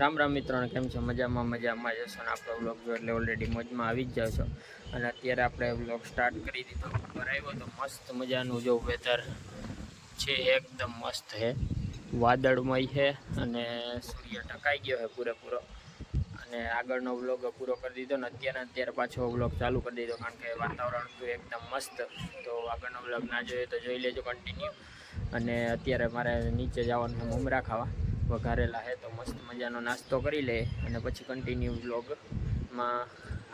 રામ રામ મિત્રોને, કેમ છો? મજામાં મજામાં જશો ને? આપણો વ્લોગ જો એટલે ઓલરેડી મોજમાં આવી જ છો અને અત્યારે આપણે વ્લોગ સ્ટાર્ટ કરી દીધો. ઉપર આવ્યો તો મસ્ત મજાનું જો વેધર છે, એકદમ મસ્ત છે વાદળમય છે અને સૂર્ય ટકાઈ ગયો છે પૂરેપૂરો. અને આગળનો વ્લોગ પૂરો કરી દીધો ને અત્યારે અત્યારે પાછો વ્લોગ ચાલુ કરી દીધો, કારણ કે વાતાવરણ હતું એકદમ મસ્ત. તો આગળનો વ્લોગ ના જોઈએ તો જોઈ લેજો કન્ટિન્યુ અને અત્યારે મારે નીચે જવાનું છે મમરા ખાવા. વઘારેલા છે તો મસ્ત મજાનો નાસ્તો કરી લે અને પછી કન્ટિન્યુ વ્લોગમાં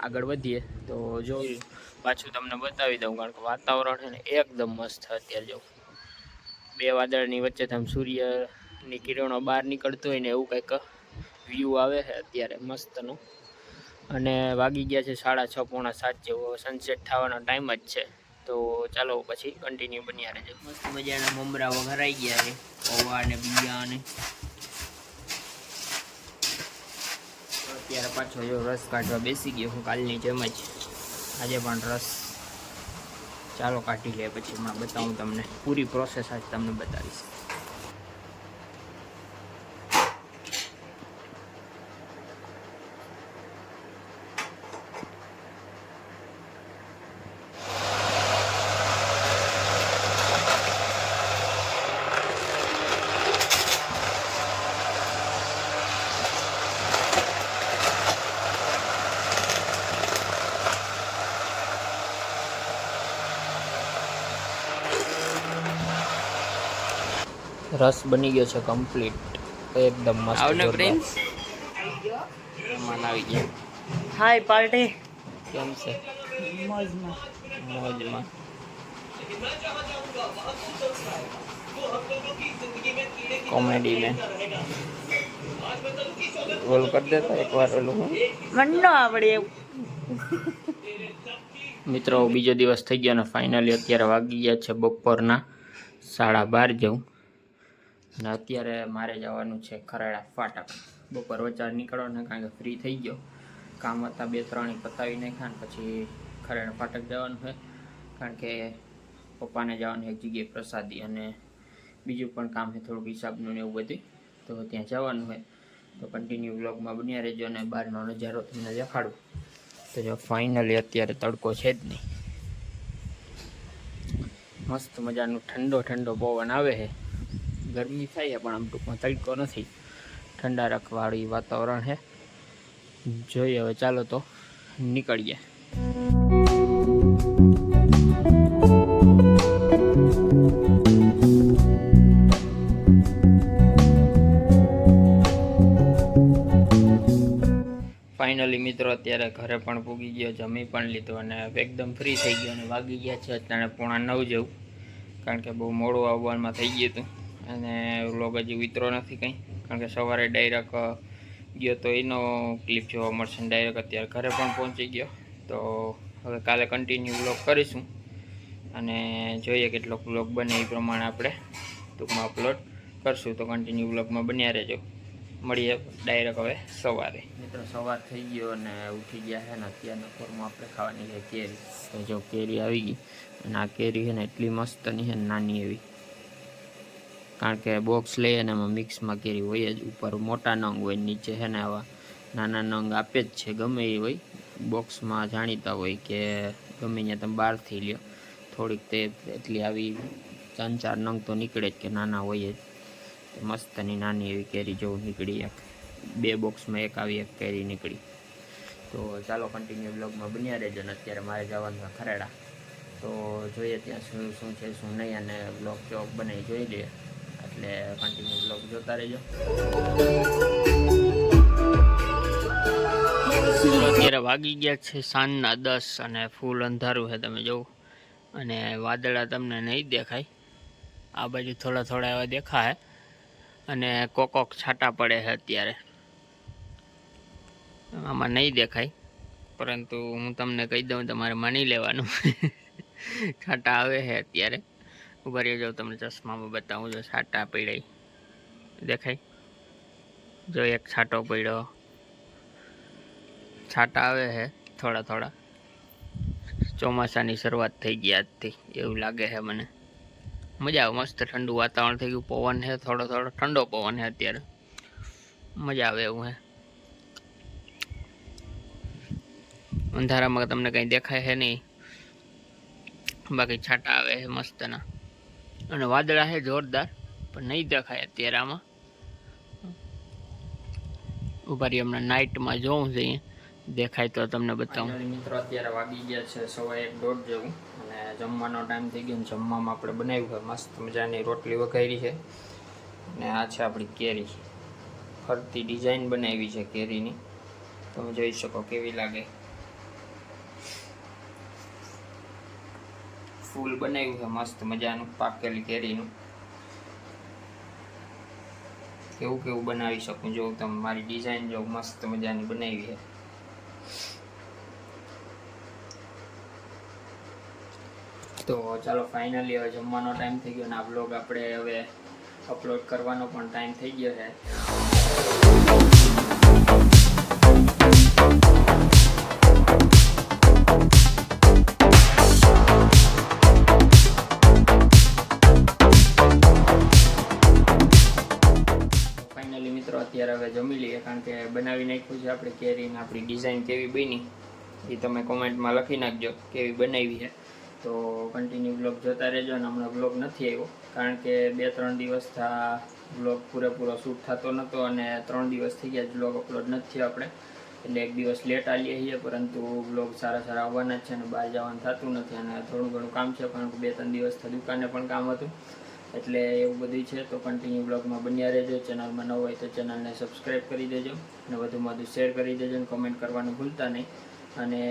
આગળ વધીએ. તો જોયું પાછું તમને બતાવી દઉં, કારણ કે વાતાવરણ છે ને એકદમ મસ્ત અત્યારે જો. બે વાદળની વચ્ચે તમે સૂર્યની કિરણો બહાર નીકળતું હોય ને એવું કંઈક વ્યૂ આવે છે અત્યારે મસ્તનું. અને વાગી ગયા છે સાડા છ પોણા સાત જેવો સનસેટ થવાનો ટાઈમ જ છે. તો ચાલો પછી કન્ટિન્યુ બન્યા રહેજો. મસ્ત મજાના મમરા વઘરાઈ ગયા છે, પૌવા અને બીજા અને તો અત્યારે પાછો જો રસ કાઢવા બેસી ગયો હું કાલની જેમ જ. આજે પણ રસ ચાલો કાઢી લે પછી હમણાં બતાવું તમને. પૂરી પ્રોસેસ આજ તમને બતાવીશ. રસ બની ગયો છે કમ્પ્લીટ એકદમ મસ્ત આવને પ્રિન્સ મન આવી ગયા. હાય પાર્ટી કેમ છે? મોજમાં. કોમેડી में રોલ કરી દેતા એકવાર ઓલું. હું મન ન આવડે એવું. મિત્રો બીજો દિવસ થઈ ગયો અને ફાઇનલી અત્યારે વાગી ગયા છે બપોરના સાડા બાર જેવું. અને અત્યારે મારે જવાનું છે ખરાડા ફાટક. બપોર વચ્ચે નીકળવાનું કારણ કે ફ્રી થઈ ગયો. કામ હતા બે ત્રણ પતાવી નાખ્યા ને પછી ખરાડા ફાટક જવાનું છે. કારણ કે પપ્પાને જવાનું એક જગ્યાએ પ્રસાદી અને બીજું પણ કામ છે થોડુંક હિસાબનું ને એવું બધું. તો ત્યાં જવાનું હોય તો કન્ટિન્યુ બ્લોગમાં બન્યા રહેજો અને બહારનો નજારો તમને દેખાડું. તો જો ફાઇનલી અત્યારે તડકો છે જ નહીં. મસ્ત મજાનું ઠંડો ઠંડો પવન આવે છે. ગરમી થાય પણ આમ ટૂંકમાં તડકો નથી. ઠંડા રાખવાળી વાતાવરણ છે. જોઈએ હવે, ચાલો તો નીકળીએ. ફાઇનલી મિત્રો, અત્યારે ઘરે પણ પૂગી ગયો, જમી પણ લીધું અને એકદમ ફ્રી થઈ ગયો અને વાગી ગયા છે. અત્યારે પોણા નવ જેવું, કારણ કે બહુ મોડું આવવામાં થઈ ગયું હતું. અને વ્લોગ હજી વિતરો નથી કંઈ. કારણ કે સવારે ડાયરેક્ટ ગયો તો એનો ક્લિપ જોવા મળશે ને ડાયરેક્ટ અત્યારે ઘરે પણ પહોંચી ગયો. તો હવે કાલે કન્ટિન્યુ વ્લોગ કરીશું. અને જોઈએ કેટલોક વ્લોગ બને એ પ્રમાણે આપણે ટૂંકમાં અપલોડ કરશું. તો કન્ટિન્યુ વ્લોગમાં બન્યા રહેજો. મળીએ ડાયરેક્ટ હવે સવારે. મિત્રો, સવાર થઈ ગયો અને ઉઠી ગયા છે ને અત્યારના ફોરમાં આપણે ખાવાની છે કેરી. જો કેરી આવી ગઈ. અને આ કેરી છે ને એટલી મસ્તની છે ને નાની એવી. કારણ કે બોક્સ લઈ અને એમાં મિક્સમાં કેરી હોય જ. ઉપર મોટા નંગ હોય નીચે છે ને આવા નાના નંગ આપે જ છે, ગમે એ હોય. બોક્સમાં જાણીતા હોય કે ગમે ત્યાં તમે બહારથી લ્યો. થોડીક તે એટલી આવી ત્રણ ચાર નંગ તો નીકળે જ કે નાના હોય જ. મસ્તની નાની એવી કેરી જેવું નીકળી એક. બે બોક્સમાં એક આવી એક કેરી નીકળી. તો ચાલો કન્ટિન્યુ બ્લોગમાં બન્યા રહેજો ને અત્યારે મારે જવાનું ખરેડા. તો જોઈએ ત્યાં શું શું છે, શું નહીં અને બ્લોગ ચોક બનાવી જોઈ લઈએ. એટલે કન્ટિન્યુ બ્લોગ જોતા રહેજો. અત્યારે વાગી ગયા છે સાંજના દસ અને ફૂલ અંધારું છે, તમે જોવું. અને વાદળા તમને નહીં દેખાય. આ બાજુ થોડા થોડા એવા દેખાય. અને કોકોક છાંટા પડે છે અત્યારે. આમાં નહીં દેખાય. પરંતુ હું તમને કહી દઉં, તમારે માની લેવાનું. છાંટા આવે છે અત્યારે. ઊભા રહી જાઉં તમને ચશ્મામાં બતાવું જો છાંટા પીડાઈ. દેખાય? જો એક છાંટો પડ્યો. છાંટા આવે છે થોડા થોડા. ચોમાસાની શરૂઆત થઈ ગઈ આજથી, એવું લાગે છે મને. મજા આવે, મસ્ત ઠંડુ વાતાવરણ થઈ ગયું, પવન છે થોડો થોડો, ઠંડો પવન છે અત્યારે. મજા આવે એવું હે. અંધારામાં તમને કંઈ દેખાય છે નહીં. બાકી છાંટા આવે છે મસ્તના. અને વાદળા છે જોરદાર, પણ નહીં દેખાય અત્યારે આમાં. ઊભા રહી હમણાં નાઇટમાં જોઉં જઈએ. દેખાય તો તમને બતાવું. મિત્રો, અત્યારે વાગી ગયા છે સવારે એક દોઢ જેવું. અને જમવાનો ટાઈમ થઈ ગયો જમવામાં આપણે બનાવ્યું છે. મસ્ત મજાની રોટલી વઘારી છે. અને આ છે આપણી કેરી. ફરતી ડિઝાઇન બનાવી છે કેરીની. તમે જોઈ શકો કેવી લાગે. ફૂલ બનાવ્યું છે, મસ્ત મજાનું પાકેલી કેરીનું. કેવું કેવું બનાવી શકું જો તમે? મારી ડિઝાઇન જો મસ્ત મજાની બનાવી છે. તો ચાલો ફાઇનલી હવે જમવાનો ટાઈમ થઈ ગયો અને આ બ્લોગ આપણે હવે અપલોડ કરવાનો પણ ટાઈમ થઈ ગયો છે. અત્યારે હવે જમી લઈએ, કારણ કે બનાવી નાખ્યું છે આપણે કેરીને આપણી ડિઝાઇન કેવી બની, એ તમે કોમેન્ટમાં લખી નાખજો કેવી બનાવી છે. તો કન્ટિન્યુ બ્લોગ જોતા રહેજો અને હમણાં બ્લોગ નથી આવ્યો, કારણ કે બે ત્રણ દિવસ થા બ્લોગ પૂરેપૂરો શૂટ થતો નહોતો અને ત્રણ દિવસ થઈ ગયા બ્લોગ અપલોડ નથી આપણે. એટલે એક દિવસ લેટ આવીએ છીએ, પરંતુ બ્લોગ સારા સારા આવવાના જ છે અને બહાર જવાનું થતું નથી અને થોડું ઘણું કામ છે કે બે ત્રણ દિવસથી દુકાને પણ કામ હતું. એટલે એવું બધું છે તો કન્ટિન્યુ બ્લોગમાં બન્યા રહેજો. ચેનલમાં ન હોય તો ચેનલને સબસ્ક્રાઈબ કરી દેજો અને વધુમાં વધુ શેર કરી દેજો અને કોમેન્ટ કરવાનું ભૂલતા નહીં. અને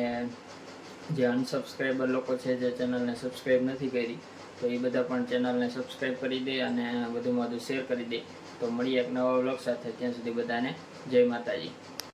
જે અનસબસ્ક્રાઈબર લોકો છે જે ચેનલને સબસ્ક્રાઈબ નથી કરી, તો એ બધા પણ ચેનલને સબસ્ક્રાઈબ કરી દે અને વધુમાં વધુ શેર કરી દે. તો મળીએ એક નવા વ્લોગ સાથે. ત્યાં સુધી બધાને જય માતાજી.